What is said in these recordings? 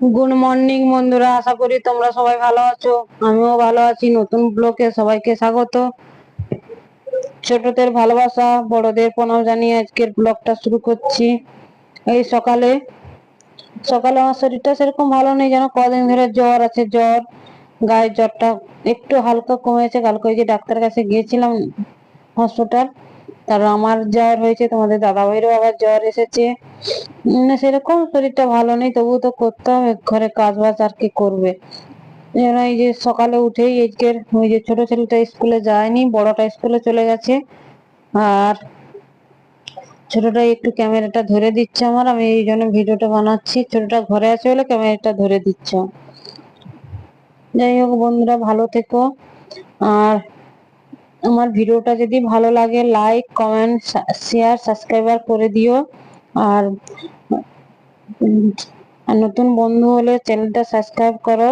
Good morning বন্ধুরা, আশা করি তোমরা সবাই ভালো আছো। আমিও ভালো আছি, নতুন ব্লকে সবাইকে স্বাগত। ছোটদের ভালোবাসা, বড়দের প্রণাম জানিয়ে আজকের ব্লগটা শুরু করছি। এই সকালে সকালে আমার শরীরটা সেরকম ভালো নেই, যেন কদিন ধরে জ্বর আছে, জ্বর। গায়ের জ্বরটা একটু হালকা কমেছে, কালকে ওই যে ডাক্তার কাছে গিয়েছিলাম, হসপিটাল। তার আমার জ্বর হয়েছে, তোমাদের দাদা ভাইয়েরও আবার জ্বর এসেছে। সেরকম শরীরটা ভালো নেই তবুও তো করতে হবে, ঘরে কাজ বাজ আর কি করবে? এই যে সকালে উঠেই আজকের ওই যে ছোট ছেলেটা স্কুলে যায়নি, বড়টা স্কুলে চলে গেছে। আর ছোটটা একটু ক্যামেরাটা ধরে দিচ্ছে আমার, আমি এই জন্য ভিডিওটা বানাচ্ছি। ছোটটা ঘরে আছে বলে ক্যামেরাটা ধরে দিচ্ছ। যাই হোক বন্ধুরা, ভালো থেকো। আর আমার ভিডিওটা যদি ভালো লাগে লাইক কমেন্ট শেয়ার সাবস্ক্রাইবার করে দিও। আর নতুন বন্ধু হলে চ্যানেলটা সাবস্ক্রাইব করো।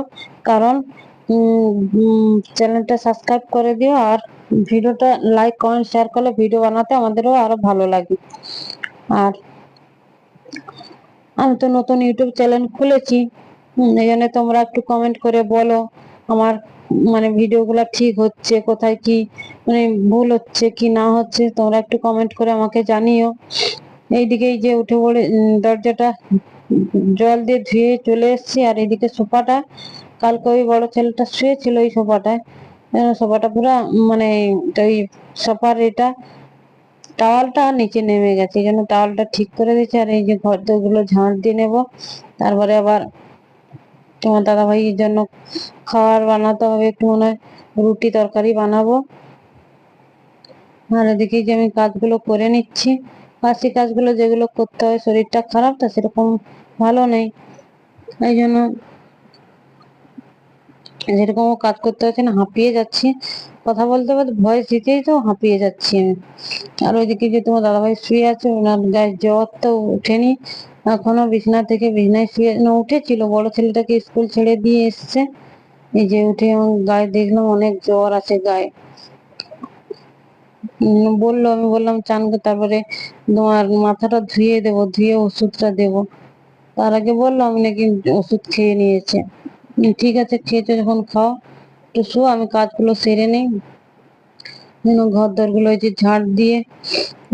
কারণ চ্যানেলটা সাবস্ক্রাইব করে দিও আর ভিডিওটা লাইক কমেন্ট শেয়ার করলে ভিডিও বানাতে আমাদেরও আরও ভালো লাগে। আর, আমি তো নতুন ইউটিউব চ্যানেল খুলেছি। এই জন্য তোমরা একটু কমেন্ট করে বলো। আমার মানে ভিডিওগুলো ঠিক হচ্ছে, কোথায় কি মানে ভুল হচ্ছে, কি না হচ্ছে, তোমরা একটু কমেন্ট করে আমাকে জানিও। এইদিকে এই যে উঠে পড়ে দরজাটা জল দিয়ে ধুয়ে চলে এসেছি, আর এইদিকে সোফাটা, কালকে ওই বড় ছেলেটা শুয়েছিল ওই সোফাটায়। সোফাটা পুরো মানে ওই সোফার এটা, টাওয়ালটা নিচে নেমে গেছে, এই জন্য টাওয়ালটা ঠিক করে দিয়েছে, আর এই যে ঘরগুলো ঝাঁট দিয়ে নেব। তারপরে আবার তোমার ভাইয়ের জন্য খাবার বানাতে হবে, একটু মনে হয় রুটি তরকারি বানাবো। আর এদিকে যে আমি কাজগুলো করে নিচ্ছি, বাসি কাজগুলো যেগুলো করতে হয় শরীরটা খারাপ, তো সেরকম ভালো নেই। এই জন্য যেরকম কাজ করতে হচ্ছে না, হাঁপিয়ে যাচ্ছি। কথা বলতে বলতে ভয়েস দিতেই তো হাঁপিয়ে যাচ্ছি আমি। আর ওইদিকে যে তোমার দাদাভাই শুয়ে আছে, ওনার গায়ে জ্বর তো উঠেনি এখনও বিছানা থেকে বিছনায় শুয়ে উঠেছিল। বড় ছেলেটাকে স্কুল ছেড়ে দিয়ে এসছে। এই যে উঠে আমার গায়ে দেখলাম অনেক জ্বর আছে গায়ে। বলল, আমি বললাম, চান তারপরে তোমার মাথাটা ধুয়ে দেবো, ধুয়ে ওষুধটা দেবো। তার আগে বলল, আমি নাকি ওষুধ খেয়ে নিয়েছে। ঠিক আছে, খেয়েছো যখন খাও। একটু শো আমি কাজগুলো সেরে নিই। যেন ঘর দরগুলো যে ঝাড় দিয়ে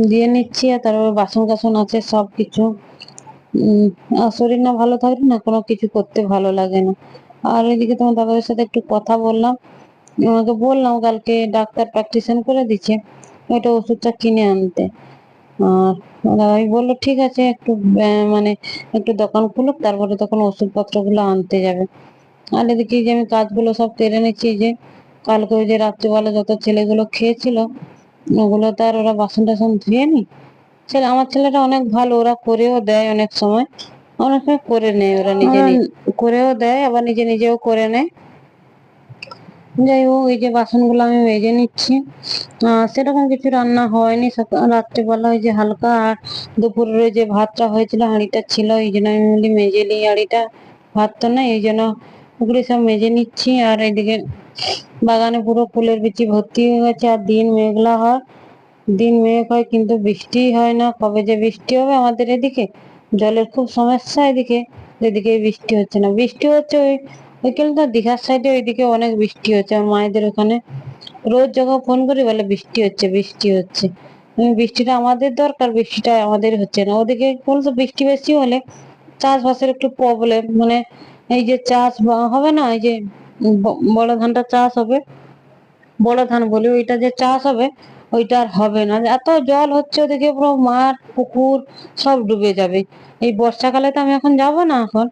দিয়ে নিচ্ছি, আর তারপরে বাসন কাসন আছে সব কিছু শরীর না ভালো থাকলে না কোনো কিছু করতে ভালো লাগে না। আর এদিকে তোমার দাদাদের সাথে একটু কথা বললাম। ওনাকে বললাম কালকে ডাক্তার প্র্যাকটিশন করে দিচ্ছে, ওইটা ওষুধটা কিনে আনতে। আর দাদাই বলল, ঠিক আছে, একটু মানে একটু দোকান খুলুক, তারপরে তখন ওষুধপত্রগুলো আনতে যাবে। আর এদিকে যে আমি কাজগুলো সব কেড়ে নিচ্ছি যে কালকে ওই যে রাত্রিবেলা যত ছেলেগুলো খেয়েছিল, ওগুলো তো আর ওরা বাসন টাসন ধুয়ে নি ছেলে আমার ছেলেটা অনেক ভালো ওরা করেও দেয় অনেক সময়। অনেক সময় করে নেয় ওরা নিজে নিজে। করেও দেয় আবার নিজে নিজেও করে নেয়। যাই হোক এই যে বাসনগুলো আমি মেজে নিচ্ছি। সেরকম কিছু রান্না হয়নি। রাত্রিবেলা ওই যে হালকা আর দুপুরের ওই যে ভাতটা হয়েছিল হাঁড়িটা ছিল এই জন্য আমি বলি মেজে নিই হাঁড়িটা। ভাত তো না এই জন্য ওগুলি সব মেজে নিচ্ছি। আর এইদিকে বাগানে পুরো ফুলের বিচি ভর্তি হয়ে গেছে আর দিন মেঘলা হয়। দিন মেঘ হয় কিন্তু বৃষ্টি হয় না। কবে যে বৃষ্টি হবে আমাদের এদিকে? জলের খুব সমস্যা এদিকে। এদিকে বৃষ্টি হচ্ছে না। বৃষ্টি হচ্ছে ওই ওইখানে তো দীঘার সাইডে ওইদিকে অনেক বৃষ্টি হচ্ছে। আমার মায়েদের ওখানে রোজ যখন ফোন করি বলে বৃষ্টি হচ্ছে বৃষ্টি হচ্ছে। বৃষ্টিটা আমাদের দরকার, বৃষ্টিটা আমাদের হচ্ছে না। ওদিকে বলতো বৃষ্টি বেশি হলে চাষবাসের একটু প্রবলেম মানে এই যে চাষ হবে না এই যে বড় ধানটা চাষ হবে। বড় ধান বলি, ওইটা যে চাষ হবে ওইটা আর হবে না। এত জল হচ্ছে ওদিকে পুরো মাঠ, পুকুর, সব ডুবে যাবে। এই বর্ষাকালে তো আমি এখন যাব না এখন।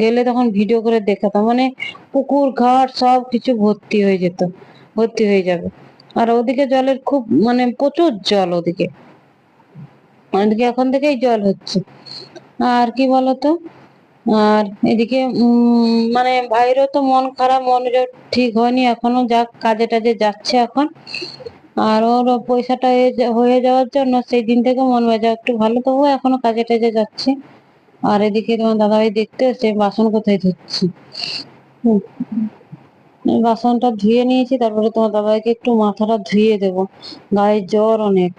গেলে তখন ভিডিও করে দেখাতাম। মানে পুকুর, ঘাট, সব কিছু ভর্তি হয়ে যেত। ভর্তি হয়ে যাবে। আর ওদিকে জলের খুব মানে প্রচুর জল ওদিকে। ওদিকে এখন থেকেই জল হচ্ছে। আর কি বলতো? আর এদিকে মানে ভাইয়েরও তো মন খারাপ, মনোযোগ ঠিক হয়নি। এখনও যাক কাজে টাজে যাচ্ছে এখন। আর ওর পয়সাটা হয়ে যাওয়ার জন্য সেই দিন থেকে মন মেজাজ একটু ভালো। তবু এখনও কাজে টাজে যাচ্ছে। আর এদিকে তোমার দাদাভাই দেখতে এসে বাসন কোথায় ধুচ্ছি? বাসনটা ধুয়ে নিয়েছি, তারপরে তোমার দাদাভাইকে একটু মাথাটা ধুয়ে দেবো। গায়ে জ্বর অনেক।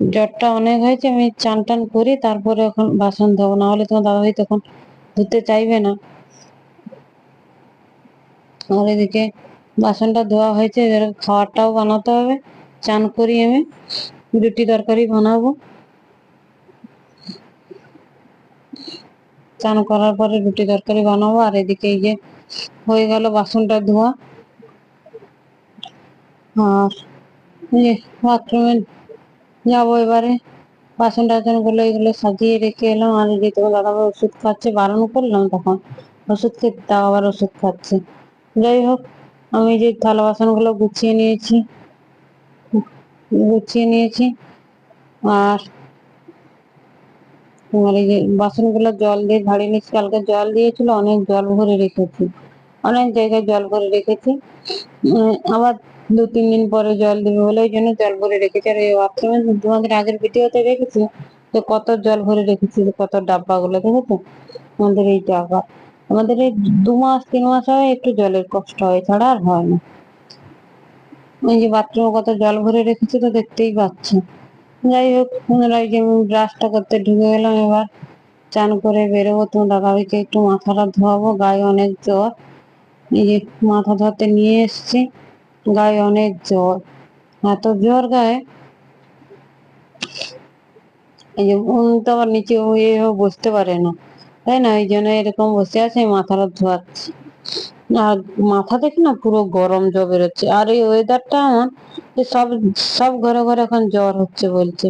জ্বরটা অনেক হয়েছে, আমি চান টান করি, তারপরে এখন বাসন ধোবো। না হলে তোমার দাদা দাদাভাই তখন ধুতে চাইবে না। আর এদিকে বাসনটা ধোয়া হয়েছে, এবার খাবারটাও বানাতে হবে। চান করি আমি, রুটি তরকারি বানাবো। চান করার পরে রুটি তরকারি বানাবো, আর এদিকে এই যে হয়ে গেল বাসনটা ধোয়া। আর বাথরুমে যাব এবারে, বাসন টাসনগুলো এগুলো সাজিয়ে রেখে এলাম, আর যে তোমার দাদাভাই ওষুধ খাচ্ছে, বারণ করলাম তখন। ওষুধ খেতে আবার ওষুধ খাচ্ছে। যাই হোক আমি যে থালা বাসনগুলো গুছিয়ে নিয়েছি গুছিয়ে নিয়েছি, আর তোমার এই যে বাসনগুলো জল দিয়ে ঝাড়িয়ে নিয়েছি, কালকে জল দিয়েছিল, অনেক জল ভরে রেখেছি, অনেক জায়গায় জল ভরে রেখেছি আবার দু তিন দিন পরে জল দেবে বলে ওই জন্য জল ভরে রেখেছি, আর এই বাথরুমে তোমাদের আগের ভিডিওতে রেখেছি যে কত জল ভরে রেখেছি কত ডাব্বা গুলো দেখেছ? আমাদের এই ডাব্বা। আমাদের এই দু মাস, তিন মাস হয় একটু জলের কষ্ট হয় ছাড়া আর হয় না। ওই যে বাথরুমে কত জল ভরে রেখেছে তো দেখতেই পাচ্ছি। যাই হোক এই যে আমি ব্রাশটা করতে ঢুকে গেলাম এবার, চান করে বেরোবো তোমার দাদাভাইকে একটু মাথাটা ধোয়াবো, গায়ে অনেক জ্বর। এই যে মাথা ধোয়াতে নিয়ে এসছি, গায়ে অনেক জ্বর। এত জ্বর গায়ে। এই যে তো আবার নিচে বসতে পারে না। তাই না? এই জন্য এরকম বসে আছে মাথাটা ধোয়াচ্ছি। আর মাথা দেখি না পুরো গরম জ্বর বেরোচ্ছে। আর এই ওয়েদারটা এমন সব সব ঘরে ঘরে এখন জ্বর হচ্ছে বলছে।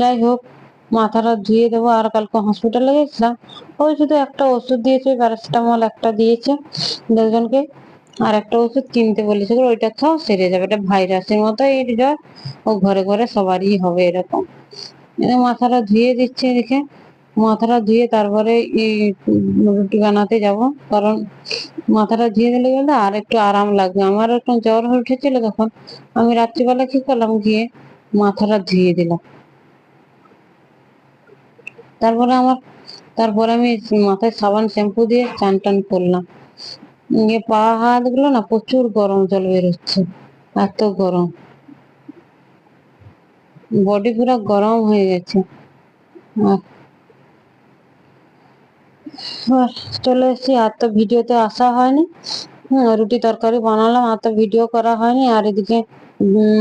যাই হোক, মাথাটা ধুয়ে দেবো। আর কালকে হসপিটালে গেছিলাম। ওই শুধু একটা ওষুধ দিয়েছে প্যারাসিটামল একটা দিয়েছে দুজনকে। আর একটা ওষুধ কিনতে বলেছে ওইটা খাও, সেরে যাবে। এটা ভাইরাসের মতো এই জ্বর। ও ঘরে ঘরে সবারই হবে এরকম। মাথাটা ধুয়ে দিচ্ছে দেখে। মাথাটা ধুয়ে তারপরে রুটি বানাতে যাব। কারণ মাথাটা ধুয়ে দিলে গেলে আর একটু আরাম লাগবে। আমার একটু জ্বর হয়ে উঠেছিল তখন। আমি রাত্রিবেলা কি করলাম? গিয়ে মাথাটা ধুয়ে দিলাম। তারপরে আমার, তারপরে আমি মাথায় সাবান, শ্যাম্পু দিয়ে চান টান করলাম। ইয়ে পা, হাতগুলো না প্রচুর গরম জল বেরোচ্ছে। এত গরম। বডি পুরো গরম হয়ে গেছে। আর চলে এসেছি। আর তো ভিডিওতে আসা হয়নি। রুটি তরকারি বানালাম, আর তো ভিডিও করা হয়নি। আর এদিকে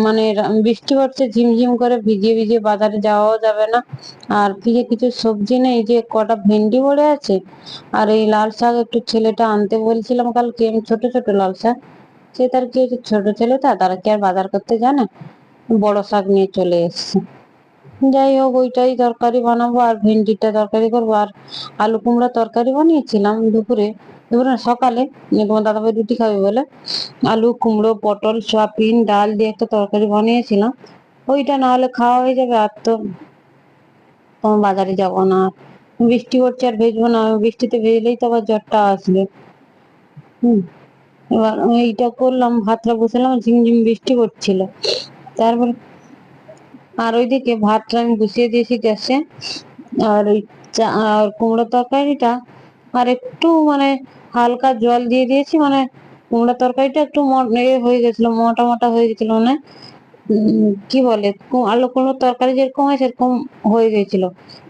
মানে বৃষ্টি হচ্ছে ঝিমঝিম করে ভিজিয়ে ভিজিয়ে বাজারে যাওয়াও যাবে না। আর ফ্রিজে কিছু সবজি নেই, যে কটা ভেন্ডি পড়ে আছে। আর এই লাল শাক একটু ছেলেটা আনতে বলছিলাম কালকে এম ছোট ছোট লাল শাক। সে তার কি ছোট ছেলেটা, তারা কি আর বাজার করতে জানে? বড় শাক নিয়ে চলে এসছে। যাই হোক ওইটাই তরকারি বানাবো আর ভেন্ডিটা তরকারি করব আর আলু কুমড়া তরকারি বানিয়েছিলাম দুপুরে। দুপুরে সকালে। তোমার দাদাভাই রুটি খাবে বলে আলু, কুমড়ো, পটল, সয়াবিন, ডাল দিয়ে একটা তরকারি বানিয়েছিলাম। ওইটা না হলে খাওয়া হয়ে যাবে আর তো তোমার বাজারে যাব না বৃষ্টি পড়ছে আর ভেজবো না বৃষ্টিতে ভেজলেই তো আবার জ্বরটা আসবে। হুম, এবার এইটা করলাম, ভাতটা বসালাম, ঝিমঝিম বৃষ্টি পড়ছিল। তারপর আর ওইদিকে ভাতটা আমি গুছিয়ে দিয়েছি গ্যাসে। আর ওই আর কুমড়ো তরকারিটা, আর একটু মানে হালকা জল দিয়ে দিয়েছি মানে কুমড়ো তরকারিটা একটু হয়ে গেছিল, মোটা মোটা হয়ে গেছিল মানে কি বলে আলু কুমড়ো তরকারি যেরকম হয় সেরকম হয়ে গেছিল।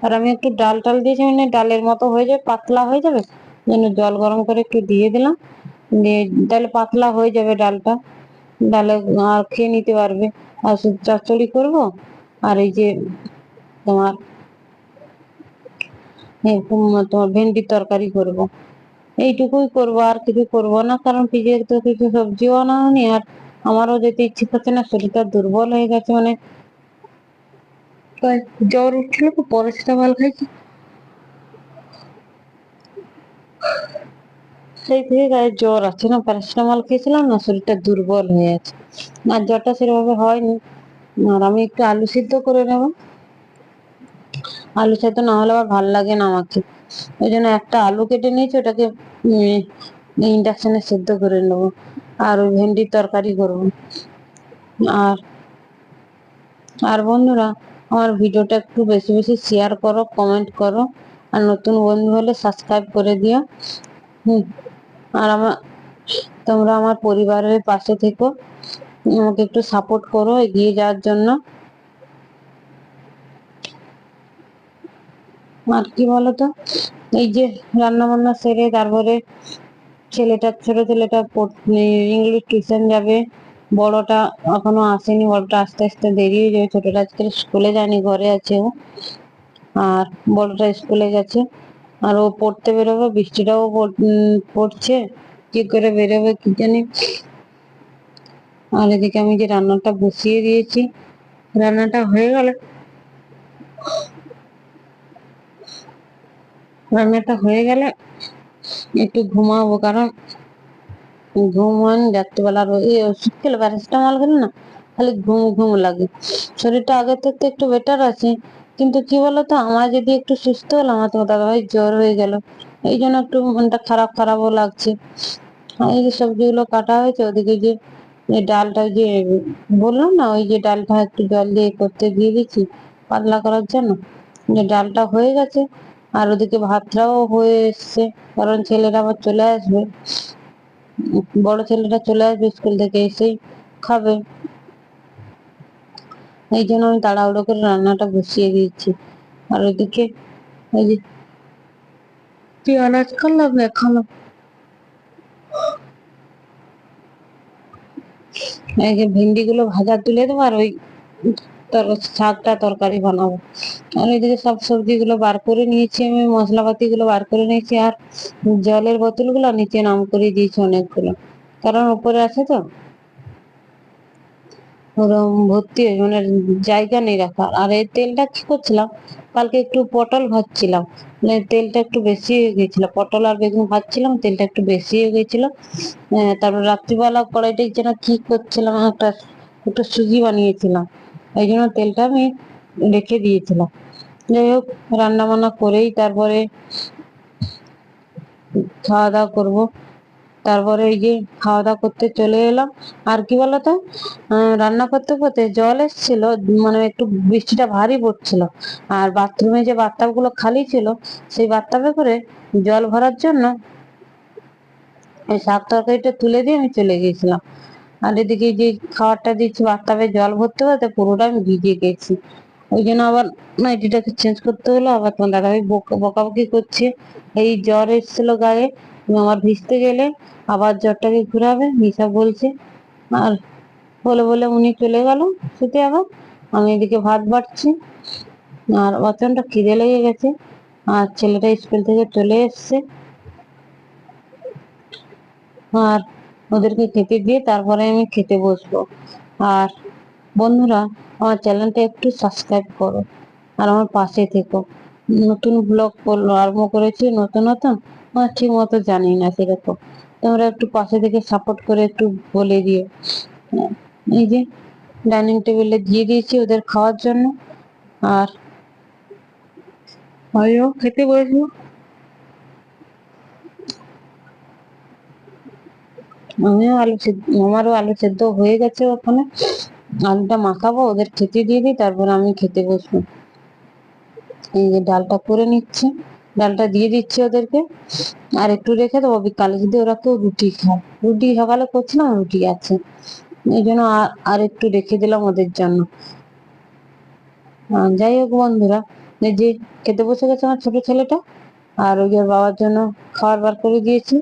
আর আমি একটু ডাল টাল দিয়েছি মানে ডালের মতো হয়ে যাবে, পাতলা হয়ে যাবে, জন্য জল গরম করে একটু দিয়ে দিলাম। দিয়ে তাহলে পাতলা হয়ে যাবে ডালটা, ডালে আর খেয়ে নিতে পারবে। আর চচ্চড়ি করব আর এই যে তোমার এরকম তোমার ভেন্ডির তরকারি করব। এইটুকুই করব আর কিছু করব না কারণ ফ্রিজে তো কিছু সবজিও আনা হয়নি আর আমারও যেতে ইচ্ছে করছে না শরীরটা দুর্বল হয়ে গেছে মানে জ্বর উঠছিল তো প্যারাসিটামল খাইছি। সেই থেকে গায়ে জ্বর আছে না প্যারাসিটামল খেয়েছিলাম না শরীরটা দুর্বল হয়ে আছে। আর জ্বরটা সেরকম হয়নি। আর আমি একটু আলু সিদ্ধ করে নেব। আলু সেদ্ধ না হলে আবার ভালো লাগে না আমাকে। ওই জন্য একটা আলু কেটে নিয়েছি, ওটাকে ইন্ডাকশনে সেদ্ধ করে নেব। আর ভেন্ডির তরকারি করব। আর আর বন্ধুরা, আমার ভিডিওটা একটু বেশি বেশি শেয়ার করো কমেন্ট করো। আর নতুন বন্ধু হলে সাবস্ক্রাইব করে দিও। হুম, আর আমার তোমরা আমার পরিবারের পাশে থেকো। আমাকে একটু সাপোর্ট করো, এগিয়ে যাওয়ার জন্য। আর কি বলতো? এই যে রান্না বান্না সেরে তারপরে ছেলেটা, ছোট ছেলেটা ইংলিশ টিউশন যাবে। বড়টা এখনও আসেনি, বড়টা আস্তে আস্তে দেরি হয়ে যাবে। ছোটটা আজকে স্কুলে যায়নি, ঘরে আছে ও। আর বড়টা স্কুলে গেছে। আর ও পড়তে বেরোবে, বৃষ্টিটাও পড়- পড়ছে। কি করে বেরোবে কি জানি। আর এদিকে আমি যে রান্নাটা বসিয়ে দিয়েছি, রান্নাটা হয়ে গেলে রান্নাটা হয়ে গেলে একটু ঘুমাবো, কারণ ঘুম হয় রাত্রিবেলা আর ওষুধ খেলে প্যারাসিটামল খেলে না, খালি ঘুম ঘুম লাগে। শরীরটা আগের থেকে একটু বেটার আছে, কিন্তু কি বলতো, আমার যদি একটু সুস্থ হলো আমার তোমার দাদা ভাই জ্বর হয়ে গেল। এই জন্য একটু মনটা খারাপ খারাপও লাগছে। এই যে সবজিগুলো কাটা হয়েছে, ওদিকে যে যে ডালটা যে বললাম না, ওই যে ডালটা একটু জল দিয়ে করতে দিয়ে দিচ্ছি, পাতলা করার জন্য। যে ডালটা হয়ে গেছে, আর ওদিকে ভাতটাও হয়ে এসছে, কারণ ছেলেরা আবার চলে আসবে। বড় ছেলেটা চলে আসবে স্কুল থেকে, এসেই খাবে। এই জন্য আমি তাড়াহুড়ো করে রান্নাটা বসিয়ে দিয়েছি। আর ওদিকে ওই যে কি আনাজ করলাম দেখাল এই যে ভেন্ডি গুলো ভাজা তুলে দেবো আর ওই শাকটা তরকারি বানাবো। আর এদিকে সব সবজি গুলো বার করে নিয়েছি আমি মশলাপাতি গুলো বার করে নিয়েছি আর জলের বোতলগুলো নিচে নাম করে দিয়েছি অনেকগুলো। কারণ উপরে আছে তো। ওরকম ভর্তি হয়ে মানে জায়গা নেই রাখার। আর এই তেলটা কি করছিলাম? কালকে একটু পটল ভাজছিলাম। মানে তেলটা একটু বেশি হয়ে গেছিল। পটল আর বেগুন ভাজছিলাম, তেলটা একটু বেশি হয়ে গেছিল। তারপর রাত্রিবেলা কড়াইটা যেন কি করছিলাম, একটা, একটু সুজি বানিয়েছিলাম। এই জন্য তেলটা আমি রেখে দিয়েছিলাম। যাই হোক রান্না বান্না করেই তারপরে খাওয়া দাওয়া করব। তারপরে এই যে খাওয়া দাওয়া করতে চলে এলাম। আর কি বলতো? রান্না করতে করতে জল এসেছিল মানে একটু বৃষ্টিটা ভারী পড়ছিল। আর বাথরুমে যে বাথটাবগুলো খালি ছিল, সেই বাথটাবে করে জল ভরার জন্য শাক তরকারিটা তুলে দিয়ে আমি চলে গিয়েছিলাম। আর এদিকে যে খাবারটা দিচ্ছি বাথটাবে জল ভরতে ভরতে পুরোটা আমি ভিজে গেছি। ওই জন্য আবার নাইটিটাকে চেঞ্জ করতে হলো, আবার তোমার দাদাভাই বকা- বকাবকি করছে। এই জ্বর এসেছিল গায়ে আমার ভিজতে গেলে আবার জ্বরটাকে ঘুরাবে, মিশা বলছে। আর বলে বলে উনি চলে গেল শুতে আবার। আমি এদিকে ভাত বাড়ছি আর অচনটা খিদে লেগে গেছে। আর ছেলেটা স্কুল থেকে চলে এসছে। আর ওদেরকে খেতে দিয়ে তারপরে আমি খেতে বসবো। আর বন্ধুরা, আমার চ্যানেলটা একটু সাবস্ক্রাইব করো। আর আমার পাশে থেকো। নতুন ব্লগ আরম্ভ করেছি নতুন নতুন ঠিক মতো জানি না সেরকম। তোমরা একটু পাশে থেকে সাপোর্ট করে একটু বলে দিও। এই যে ডাইনিং টেবিলে দিয়ে দিয়েছি ওদের খাওয়ার জন্য। আর খেতে বসবো? আমিও আলু সেদ্ধ, আমারও আলু সেদ্ধ হয়ে গেছে ওখানে। আলুটা মাখাবো, ওদের খেতে দিয়ে দিই, তারপর আমি খেতে বসবো। এই যে ডালটা করে নিচ্ছি। ডালটা দিয়ে দিচ্ছি ওদেরকে। আর একটু রেখে দেবো বিকালে যদি ওরা কেউ রুটি খায়। রুটি সকালে করছিলাম রুটি আছে। এই জন্য আর- একটু রেখে দিলাম ওদের জন্য। যাই হোক বন্ধুরা যে খেতে বসে গেছে আমার ছোট ছেলেটা, আর ওই ওর বাবার জন্য খাবার বার করে দিয়েছি।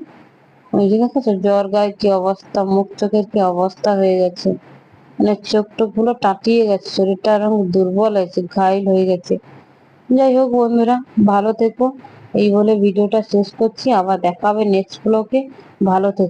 ওই যে দেখো জ্বর গায়ে কি অবস্থা, মুখ চোখের কি অবস্থা হয়ে গেছে। মানে চোখ টোকগুলো টাটিয়ে গেছে, শরীরটা দুর্বল হয়েছে, ঘাইল হয়ে গেছে। যাই হোক বন্ধুরা, ভালো থেকো। এই বলে ভিডিওটা শেষ করছি। আবার দেখা হবে নেক্সট ব্লকে ভালো থেকো।